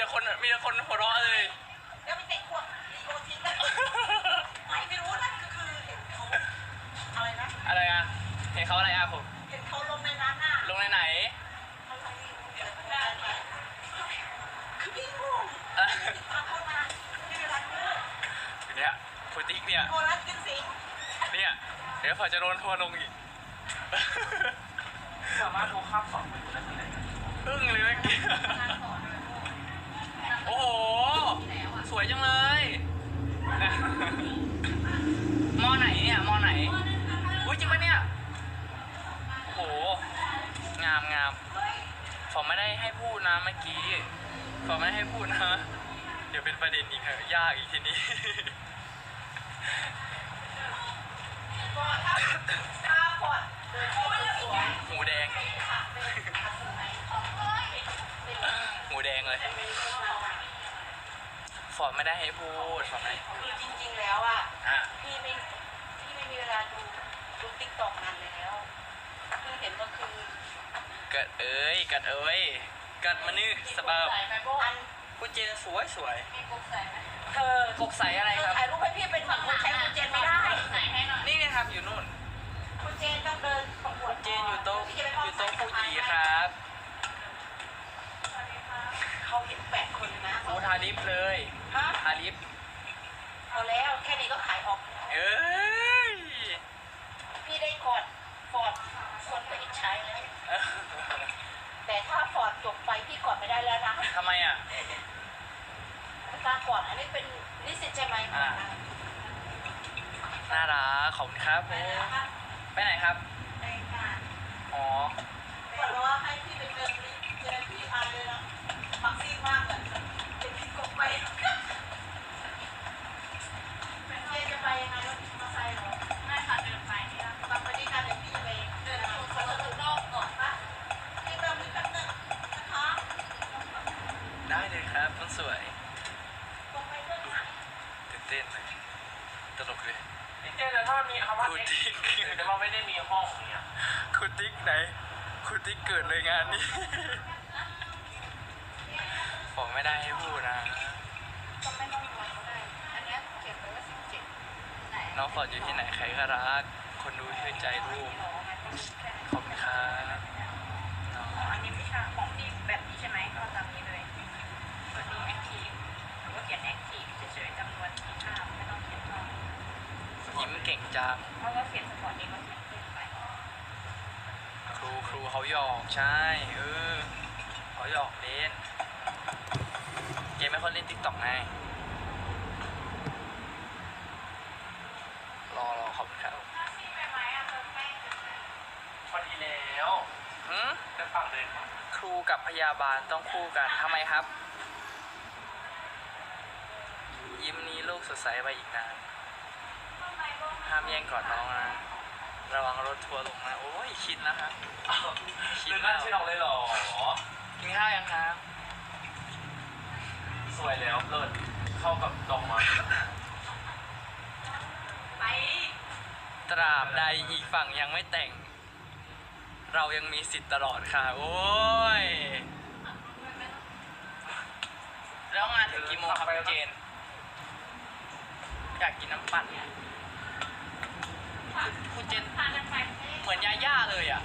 แต่คนมีแต่คนหัวเราะเลย แล้วไปเตะขวดลีโอทิ้งเลยไม่ไม่รู้นั่นก็คือเห็นเขาอะไรนะอะไรอะเห็นเขาอะไรอะผมเห็นเขาลงในนั้นน่ะลงในไหนอะไรคือพี่งงอะตามเขามาที่เวลาดูเนี่ยคุณติ๊กเนี่ยโทรรัสกินสิเนี่ยเดี๋ยวพอจะโดนทัวร์ลงอีกสามารถดูภาพสองไปได้ที่ไหนอึ้งเลยเมื่อกี้ โอ้โห สวยจังเลยนะมอไหนเนี่ยมอไหน อุ้ยจริงปะเนี่ย โอ้โห งามงามฟอมไม่ได้ให้พูดนะเมื่อกี้ฟอมไม่ได้ให้พูดนะ เดี๋ยวเป็นประเด็นอีกเหอะยากอีกทีนี้ก่อนถ้าถ้าก่อนเดินเข้ามาสวยหูแดงหูแดงเลย ฟอร์มไม่ได้ให้พูดฟอร์มไม่คือจริงๆแล้วอะ อะพี่ไม่พี่ไม่มีเวลาดูดูติ๊กต็อกนานแล้วเพิ่งเห็นเมื่อคืนกัดเอ้ย กัดเอ้ย กัดมานี่สบาย อัน คุณเจนสวยสวยมีกุ๊กใส่ไหมเธอกกใสอะไรเธคอรับ ถ่ายรูปให้พี่เป็นฝั่งคนใช้คุณเจนไม่ได้นี่เนี่ยครับอยู่นู่น คุณเจนต้องเดินประกวดเจนอยู่โต๊ะพี่จะอไปห้องยู่โต๊ะฟูจิคครับรับ เขาเห็นแปดคนนะฟูทาลิฟเลยฮะทาลิฟพอแล้วแค่นี้ก็ขายออก เอ้ย พี่ได้กอดฟอร์ดส่วนไปอิจฉาแล้ว แต่ถ้าฟอร์ดจบไปพี่กอดไม่ได้แล้วนะทำไมอะไม่กล้ากอดอันนี้เป็นนิสิตใช่ไหมอ่าน่ารักขอบคุณครับผมไปไหนครับในงานอ๋อบอกว่าให้พี่ไปเดินนี่เจอพี่อายเลยนะมักซี่มากเลยเป็นพี่กบไป คำว่าคุณเอ็กติ๊กซ์แต่ว่าไม่ได้มีห้องเนี่ยคุณติ๊กไหนคุณติ๊กเกิดเลยงานนี้ ผมไม่ได้ให้พูดนะก็ไม่ต้องรวยก็ได้ อันเนี้ยเก็บไว้ว่าสิบเจ็ดไหนน้องฟอร์ดอยู่ที่ไหนใครก็รัก คนดูชื่นใจรูปหรอมันก็รู้แค่นี้ขอบคุณครับน้องอ๋ออันนี้วิชาของที่แบบนี้ใช่ไหมก็ตามนี้เลยกดนี้แอคทีฟหรือว่าเขียนแอคทีฟเฉยๆจำนวนที่ห้าไม่ต้องเขียนเท่า ยิ้มเก่งจังเพราะว่าเขียนสปอร์ตนี้ก็เขียนขึ้นไปครูครูเขาหยอกใช่เออเขาหยอกเล่นเกมไม่ค่อยเล่นติ๊กต็อกไงรอรอขอบคุณครับพอดีแล้วหืมจะฝั่งเลยครูกับพยาบาลต้องคู่กันทำไมครับ ยิ้มนี้ลูกสดใสไปอีกนาน ห้ามแย่งกอดน้องนะระวังรถทัวร์ลงนะโอ้ยชินแล้วครับอ้าวลืมนั่นชื่อเราเลยเหรอกินข้าวยังครับสวยแล้วเลิศเข้ากับดอกไม้ไปตราบใดอีกฝั่งยังไม่แต่ง เรายังมีสิทธิ์ตลอดค่ะ โอ้ยแล้วงานถึงกี่โมงครับคุณเจนอยากกินน้ำปั่น คุณเจนพากันไปเหมือนยาย่าเลยอะ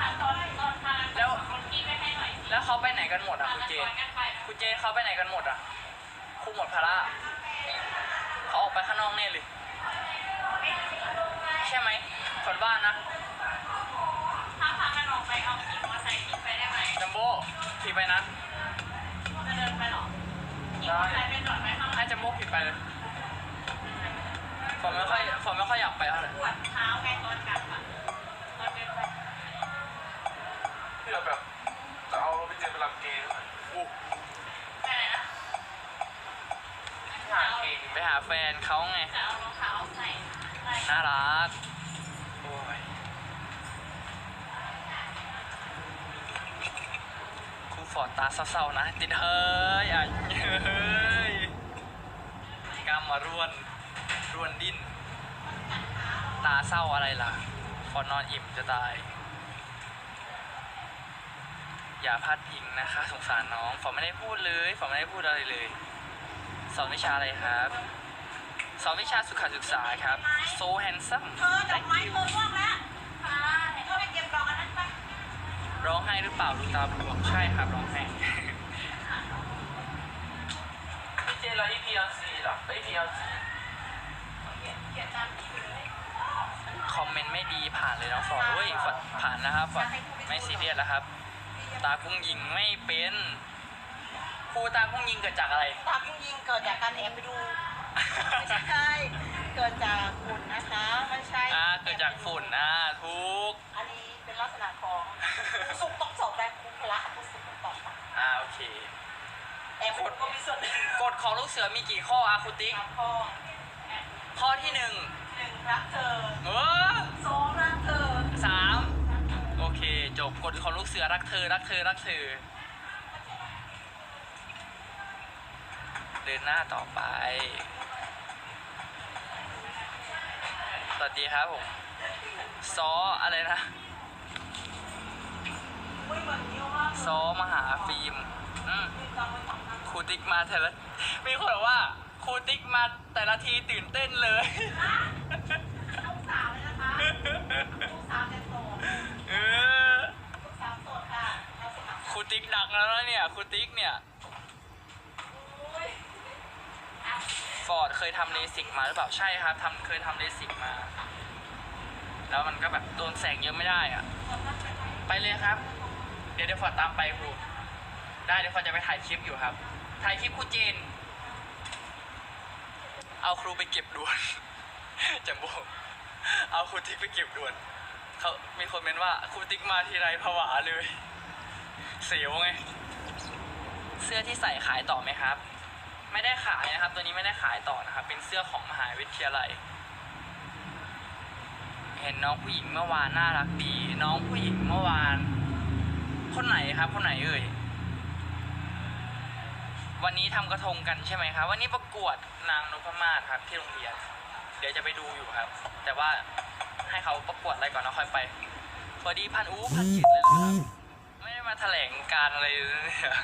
ค่ะตอนตอนพากันแล้วคนที่ไปให้หน่อยแล้วเขาไปไหนกันหมดอะพาคุณกันเจซ้นอนกันไปคุณเจนเขาไปไหนกันหมดอะครูหมดภาระเขาออกไปข้างนอกแน่เลย ใช่ไหมคนบ้านนะถ้าพากันออกไปเอาขี่มอเตอร์ไซค์ขี่ไปได้ไหมจัมโบ้ขี่ไปนะจะเดินไปหรอขี่มอเตอร์ไซค์ไปจอดไว้ข้างหลัให้งจัมโบ้ขี่ไปเลย ผมไม่ค่อยผมไม่ค่อยอยากไปเท่าไหร่ปวดเท้าไงตอนกลับอะตอนเดินไปเพื่อแบบจะเอาพี่เจนไปรับเกมอู้ไปไหนนะหาเกมไปหาแฟนเขาไง จะเอารองเท้าใส่ใส่น่ารัก โอ้ยครูฟอร์ดตาเศร้าๆนะ ติดเฮ้ยอะเฮ้ยกล้ามมาร่วน ร่วนดิ้น ตาเศร้าอะไรล่ะฟอร์ดนอนอิ่มจะตาย อย่าพลาดพิงนะคะ สงสารน้องฝอไม่ได้พูดเลยฝอไม่ได้พูดอะไรเลยสอนวิชาอะไรครับสอนวิชาสุขศึกษาครับ so handsome เธอดอกไม้เธอร่วงแล้วค่ะเธอไปเก็บดอกอันนั้นไปร้องไห้หรือเปล่าลูกตาบวมใช่ครับร้องไห้พี่เจแล้ว EPLC ล่ะ EPLC เขียนตามที่เลย คอมเมนต์ไม่ดีผ่านเลยน้องฟอร์ดเฮ้ยฟอร์ดผ่านนะครับฟอร์ดไม่ซีเรียสแล้วครับ ตากุ้งยิงไม่เป็นครูตากุ้งยิงเกิดจากอะไร ตามยิงเกิดจากการแอบไปดูไม่ใช่เกิดจากฝุ่นนะคะไม่ใช่อ่าเกิดจากฝุ่นอ่าทุกอันนี้เป็นลักษณะของสุกต้องสอบได้คุพละคุสุกต้องสอบอ่าโอเคแอบฝุ่นก็มีส่วนหนึ่งกฎของลูกเสือมีกี่ข้ออาคุติกสามข้อ ข้อที่หนึ่งหนึ่งรักเธอเออสองรักเธอสามโอเค จบกฎของลูกเสือรักเธอ รักเธอ รักเธอ เดินหน้าต่อไป สวัสดีครับผมซออะไรนะไม่เหมือนนิ้วมากซอมหาฟิล์มอืมมีตังค์ไปทำงานครูติ๊กมาแต่ละมีคนบอกว่าครูติ๊กมา แต่ละทีตื่นเต้นเลยลูกสาวเลยนะคะลูกสาวจะโสดเออลูกสาวโสดค่ะเราสมัครครูติ๊กดังแล้วนะเนี่ยครูติ๊กเนี่ย อุ้ยฟอร์ดเคยทำเลสิกมาหรือเปล่าใช่ครับทำเคยทำเลสิกมา แล้วมันก็แบบโดนแสงเยอะไม่ได้อะไปเลยครับ เดี๋ยวเดี๋ยวฟอร์ดตามไปครูได้เดี๋ยวฟอร์ดจะไปถ่ายคลิปอยู่ครับ ถ่ายคลิปครูเจน เอาครูไปเก็บด่วนจัมโบเอาครูติ๊กไปเก็บด่วนเขามีคนเมนว่าครูติ๊กมาทีไรผวาเลย เสียวไง เสื้อที่ใส่ขายต่อไหมครับ ไม่ได้ขายนะครับ ตัวนี้ไม่ได้ขายต่อนะครับ เป็นเสื้อของมหาวิทยาลัย เห็นน้องผู้หญิงเมื่อวานน่ารักดี น้องผู้หญิงเมื่อวาน คนไหนครับ คนไหนเอ่ย วันนี้ทำกระทงกันใช่ไหมครับ วันนี้ประกวดนางนพมาศครับที่โรงเรียน เดี๋ยวจะไปดูอยู่ครับ แต่ว่าให้เขาประกวดอะไรก่อนแล้วค่อยไปพอดีพันอู้พันจิตเลยครับไม่ได้มาแถลงการอะไรเลยเนี่ย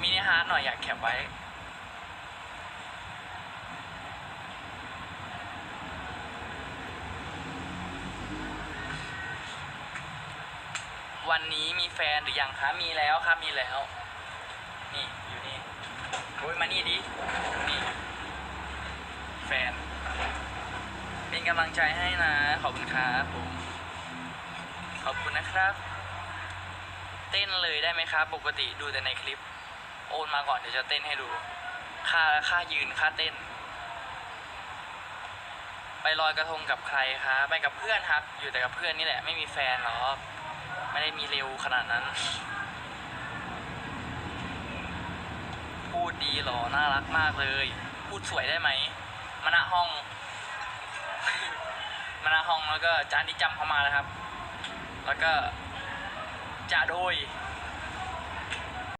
มินิฮาร์ดหน่อยอยากแคปไว้วันนี้มีแฟนหรือยังคะ มีแล้วครับ มีแล้ว นี่ โอ้ยมานี่ดิ นี่ แฟน เป็นกำลังใจให้นะ ขอบคุณครับผม ขอบคุณนะครับ เต้นเลยได้ไหมครับ ปกติดูแต่ในคลิป โอนมาก่อนเดี๋ยวจะเต้นให้ดู ค่าค่ายืนค่าเต้น ไปลอยกระทงกับใครครับไปกับเพื่อนครับ อยู่แต่กับเพื่อนนี่แหละ ไม่มีแฟนหรอกไม่ได้มีเร็วขนาดนั้น พู ดีหรอน่ารักมากเลย พูดสวยได้ไหมมาณห้องมาณห้องแล้วก็จานที่จำเข้ามาแล้วครับ แล้วก็จะโดย